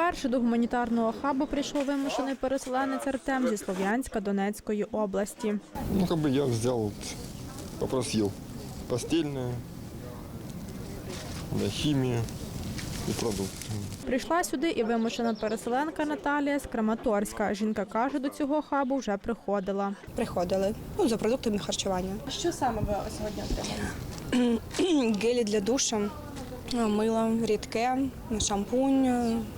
Вперше до гуманітарного хабу прийшов вимушений переселенець Артем зі Слов'янська Донецької області. Ну, как бы я взял, вот, попросил постельное, да, химия и продукты. Прийшла сюди і вимушена переселенка Наталія з Краматорська. Жінка каже, до цього хабу вже приходила. приходили ну, за продуктами харчування. Що саме ви сьогодні отримали? Гелі для душу, мило рідке, шампунь,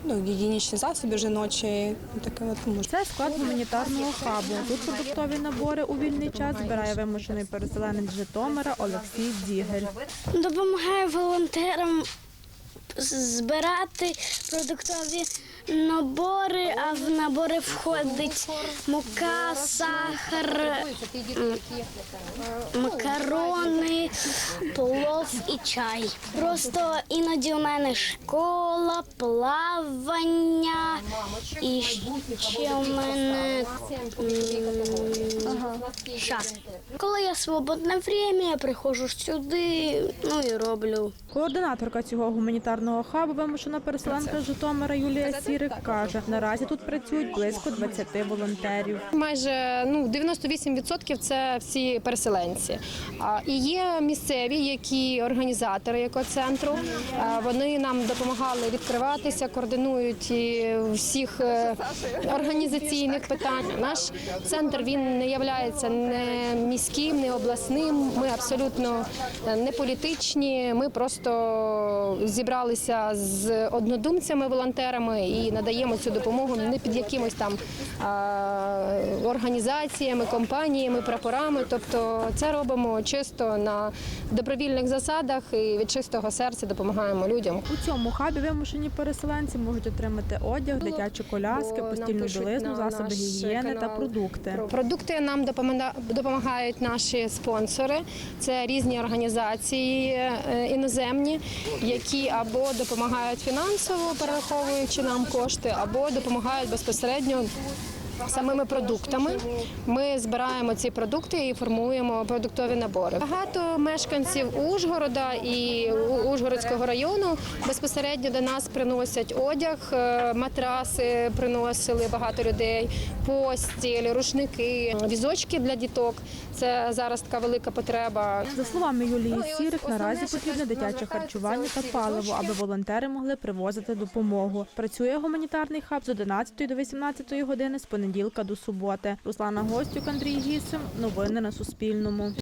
ну, гігієнічні засоби жіночі. Таке от може. Це склад гуманітарного хабу. Тут продуктові набори у вільний час збирає вимушений переселенець Житомира Олексій Дігель. допомагаю волонтерам збирати продуктові набори, а в набори входить мука, сахар, макарони, плов і чай. Просто іноді у мене школа, плавання і ще у мене шах. Коли я свободне время, я приходжу сюди, ну і роблю. Координаторка цього гуманітарного хабу, вимушена переселенка з Житомира Юлія Сірик каже, наразі тут працюють близько 20 волонтерів. Майже ну 98% це всі переселенці. А, І є місцеві, які організатори екоцентру. Вони нам допомагали відкриватися, координують всіх е, організаційних питань. Наш центр він не являється не міським, не обласним. Ми абсолютно е, не політичні. Ми просто зібралися з однодумцями, волонтерами і надаємо цю допомогу не під якимось там організаціями, компаніями, прапорами. Тобто це робимо чисто на добровільних засадах і від чистого серця допомагаємо людям. У цьому хабі вимушені переселенці можуть отримати одяг, дитячі коляски, постільну білизну, засоби гігієни та продукти. Продукти нам допомага- допомагають наші спонсори. Це різні організації е, іноземні, які або допомагають фінансово, перераховуючи нам кошти, або допомагають безпосередньо. Самими продуктами ми збираємо ці продукти і формуємо продуктові набори. Багато мешканців Ужгорода і Ужгородського району безпосередньо до нас приносять одяг, е, матраси приносили багато людей, постіль, рушники, візочки для діток. Це зараз така велика потреба. За словами Юлії Сірик, наразі потрібне дитяче харчування та паливо, аби волонтери могли привозити допомогу. Працює гуманітарний хаб з 11 до 18 години з понеділка до суботи. Руслана Гостюк, Андрій Гісим. Новини на Суспільному.